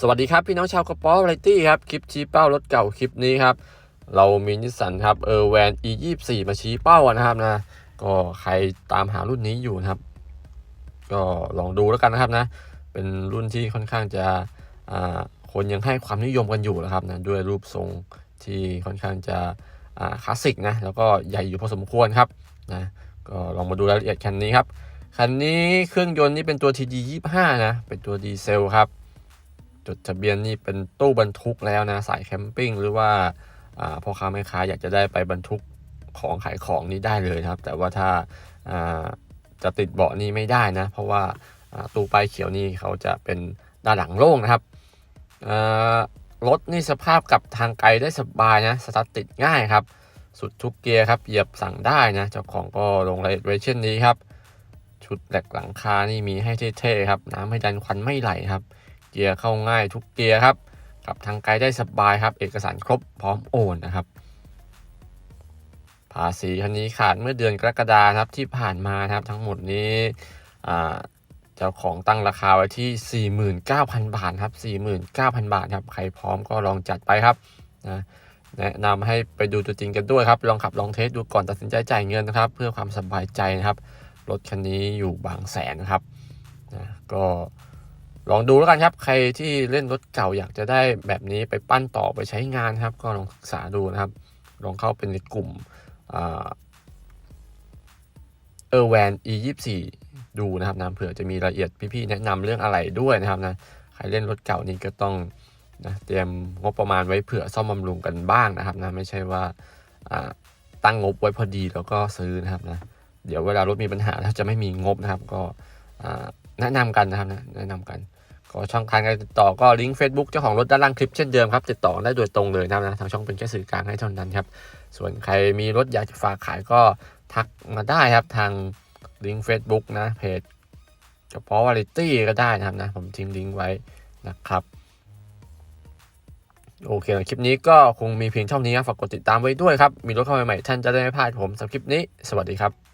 สวัสดีครับ พี่น้องชาวกระป๋อไรตี้ครับ คลิปชี้เป้ารถเก่าคลิปนี้ครับ เรามีนิสสันครับเออแวน e 2 4มาชี้เป้านนะครับนะ ก็ใครตามหารุ่นนี้อยู่นะครับ ก็ลองดูแล้วกันนะครับนะ เป็นรุ่นที่ค่อนข้างจะอ่าคนยังให้ความนิยมกันอยู่นะครับนะด้วยรูปทรงที่ค่อนข้างจะอ่าคลาสสิกนะแล้วก็ใหญ่อยู่พอสมควรครับนะก็ลองมาดูรายละเอียดคันนี้ครับคันนี้เครื่องยนต์นี่เป็นตัว TD 25 นะเป็นตัวดีเซลครับ จดทะเบียนนี่เป็นตู้บรรทุกแล้วนะสายแคมปิ้งหรือว่าพ่อค้าแม่ค้าอยากจะได้ไปบรรทุกของขายของนี่ได้เลยครับ แต่ว่าถ้าจะติดเบาะนี่ไม่ได้นะ เพราะว่าตู้ป้ายเขียวนี่เขาจะเป็นด้านหลังโล่งนะครับรถนี่สภาพกับทางไกลได้สบายนะสตาร์ทติดง่ายครับ สุดทุกเกียร์ครับเหยียบสั่งได้นะเจ้าของก็ลงรายละเอียดไว้เช่นนี้ครับ ชุดแหลกหลังคานี่มีให้เท่ๆครับ น้ำไม่ดันควันไม่ไหลครับ เกียร์เข้าง่ายทุกเกียร์ครับขับทางไกลได้สบายครับ เอกสารครบพร้อมโอนนะครับ ภาษีคันนี้ขาดเมื่อเดือนกรกฎาครับที่ผ่านมานะครับทั้งหมดนี้เจ้าของตั้งราคาไว้ที่ 49,000 บาทครับ 49,000 บาทครับ ใครพร้อมก็ลองจัดไปครับนะแนะนำให้ไปดูตัวจริงกันด้วยครับ ลองขับลองเทสดูก่อนตัดสินใจจ่ายเงินนะครับ เพื่อความสบายใจนะครับ รถคันนี้อยู่บางแสนนะครับนะก็ ลองดูแล้วกันครับ ใครที่เล่นรถเก่าอยากจะได้แบบนี้ไปปั้นต่อไปใช้งานครับ ก็ลองศึกษาดูนะครับ ลองเข้าเป็นในกลุ่มเออแวน e 2 4ดูนะครับนะเผื่อจะมีรายละเอียดพี่ๆแนะนำเรื่องอะไรด้วยนะครับนะใครเล่นรถเก่านี่ก็ต้องนะเตรียมงบประมาณไว้เผื่อซ่อมบำรุงกันบ้างนะครับนะไม่ใช่ว่าอ่าตั้งงบไว้พอดีแล้วก็ซื้อนะครับนะเดี๋ยวเวลารถมีปัญหาถ้าจะไม่มีงบนะครับก็อ่าแนะนำกันนะครับนะแนะนำกัน ก็ช่องทางการติดต่อก็ลิงก์ Facebook เจ้าของรถด้านล่างคลิปเช่นเดิมครับ ติดต่อได้โดยตรงเลยนะครับนะทางช่องเป็นแค่สื่อกลางให้เท่านั้นครับ ส่วนใครมีรถอยากจะฝากขายก็ทักมาได้ครับทางลิงก์ Facebook นะเพจเฉพาะวาไรตี้ก็ได้นะครับนะ ผมทิ้งลิงก์ไว้นะครับโอเคคลิปนี้ก็คงมีเพียงเท่านี้ครับฝากกดติดตามไว้ด้วยครับ มีรถเข้ามาใหม่ๆท่านจะได้ไม่พลาดผมสำหรับคลิปนี้ สวัสดีครับ